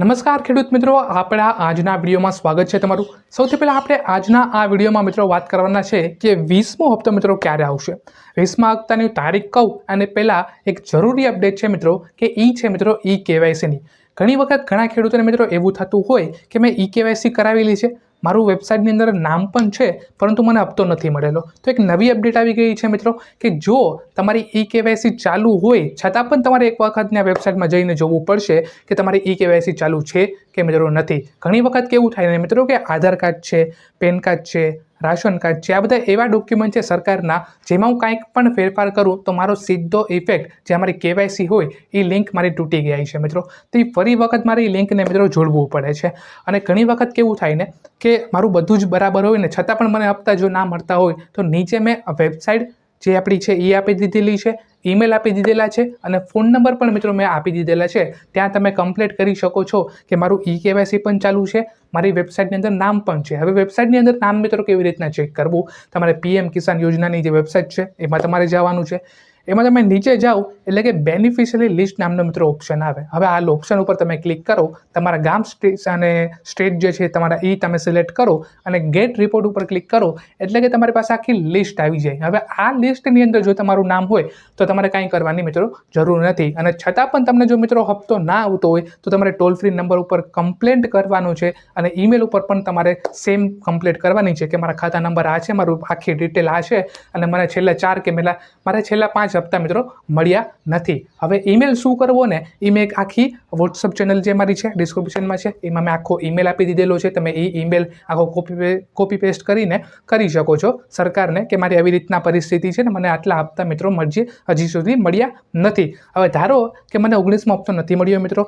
નમસ્કાર ખેડૂત મિત્રો, આપણા આજના વિડીયોમાં સ્વાગત છે તમારું. સૌથી પહેલાં આપણે આજના આ વિડીયોમાં મિત્રો વાત કરવાના છે કે વીસમો હપ્તો મિત્રો ક્યારે આવશે? વીસમા હપ્તાની તારીખ કહું અને પહેલાં એક જરૂરી અપડેટ છે મિત્રો કે ઈ છે મિત્રો ઈ કેવાયસીની. ઘણી વખત ઘણા ખેડૂતોને મિત્રો એવું થતું હોય કે મેં ઈ કેવાયસી કરાવેલી છે. મારું વેબસાઇટની અંદર નામ પણ છે, પરંતુ મને હપ્તો નથી મળેલો. તો એક નવી અપડેટ આવી ગઈ છે મિત્રો, કે જો તમારી ઈ કેવાયસી ચાલુ હોય, છતાં પણ તમારે એક વખત ત્યાં વેબસાઇટમાં જઈને જોવું પડશે કે તમારી ઈ કેવાયસી ચાલુ છે કે મિત્રો નથી. ઘણી વખત કેવું થાય ને મિત્રો, કે આધાર કાર્ડ છે, પેન કાર્ડ છે રાશન કાર્ડ છે. આ બધા એવા ડોક્યુમેન્ટ છે સરકારના જેમાં હું કાંઈક પણ ફેરફાર કરું તો મારો સીધો ઇફેક્ટ જે અમારી કેવાયસી હોય એ લિંક મારી તૂટી ગઈ છે મિત્રો. તો એ ફરી વખત મારે એ લિંકને મિત્રો જોડવું પડે છે. અને ઘણી વખત કેવું થાય ને કે મારું બધું જ બરાબર હોય ને છતાં પણ મને હપ્તા જો ના મળતા હોય તો નીચે મેં વેબસાઇટ જે આપણી છે એ આપી દીધેલી છે, ઈમેલ આપી દીધેલા છે અને ફોન નંબર પણ મિત્રો મેં આપી દીધેલા છે. ત્યાં તમે કમ્પ્લેટ કરી શકો છો કે મારું ઈ કેવાયસી પણ ચાલુ છે, મારી વેબસાઇટની અંદર નામ પણ છે. હવે વેબસાઇટની અંદર નામ મિત્રો કેવી રીતના ચેક કરવું? તમારે પીએમ કિસાન યોજનાની જે વેબસાઇટ છે, એમાં તમારે જવાનું છે. એમાં તમે નીચે જાઓ, એટલે કે બેનિફિશિયરી લિસ્ટ નામનો મિત્રો ઓપ્શન આવે. હવે આ ઓપ્શન ઉપર તમે ક્લિક કરો, તમારા ગામ સ્ટેટ અને સ્ટેટ જે છે, તમારા એ તમે સિલેક્ટ કરો અને ગેટ રિપોર્ટ ઉપર ક્લિક કરો, એટલે કે તમારી પાસે આખી લિસ્ટ આવી જાય. હવે આ લિસ્ટની અંદર જો તમારું નામ હોય, તો તમારે કાંઈ કરવાની મિત્રો જરૂર નથી. અને છતાં પણ તમને જો મિત્રો હપ્તો ના આવતો હોય, તો તમારે ટોલ ફ્રી નંબર ઉપર કમ્પ્લેન્ટ કરવાનું છે અને ઈમેલ ઉપર પણ તમારે સેમ કમ્પ્લેટ કરવાની છે કે મારા ખાતા નંબર આ છે, મારું આખી ડિટેલ આ છે અને મને છેલ્લા ચાર કે પહેલાં મારે છેલ્લા પાંચ હપ્તા મિત્રો મળ્યા નથી. હવે ઈમેલ શું કરવો ને એ મેં એક આખી વોટ્સઅપ ચેનલ જે મારી છે ડિસ્ક્રિપ્શનમાં છે, એમાં મેં આખો ઈમેલ આપી દીધેલો છે. તમે એ ઈમેલ આખો કોપી કોપી પેસ્ટ કરીને કરી શકો છો સરકારને કે મારી આવી રીતના પરિસ્થિતિ છે ને મને આટલા હપ્તા મિત્રો મળજે હજી સુધી મળ્યા નથી. હવે ધારો કે મને ઓગણીસમો હપ્તો નથી મળ્યો મિત્રો,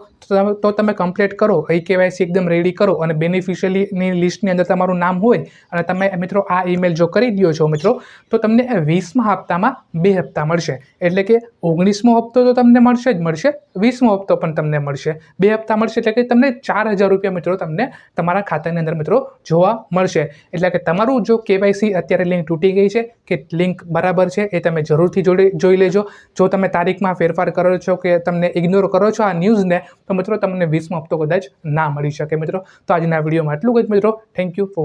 તો તમે કમ્પ્લીટ કરો. ઈ કેવાયસી એકદમ રેડી કરો અને બેનિફિશિયલીની લિસ્ટની અંદર તમારું નામ હોય અને તમે મિત્રો આ ઈમેલ જો કરી દો છો મિત્રો, તો તમને વીસમા હપ્તામાં બે હપ્તા મળશે. એટલે કે ઓગણીસમો હપ્તો તો તમને મળશે જ મળશે, વીસમો હપ્તો પણ તમને મળશે. બે હપ્તા મળશે એટલે કે તમને ચાર હજાર રૂપિયા મિત્રો તમને તમારા ખાતાની અંદર મિત્રો જોવા મળશે. એટલે કે તમારું જો કેવાયસી અત્યારે લિંક તૂટી ગઈ છે, કે લિંક બરાબર છે, એ તમે જરૂરથી જોડે જોઈ લેજો. જો તમે તારીખમાં ફેરફાર કરો છો કે તમને ઇગ્નોર કરો છો આ ન્યૂઝને તો મિત્રો તમને વીસમો હપ્તો કદાચ ના મળી શકે મિત્રો. તો આજના વિડીયોમાં આટલું જ મિત્રો. Thank you for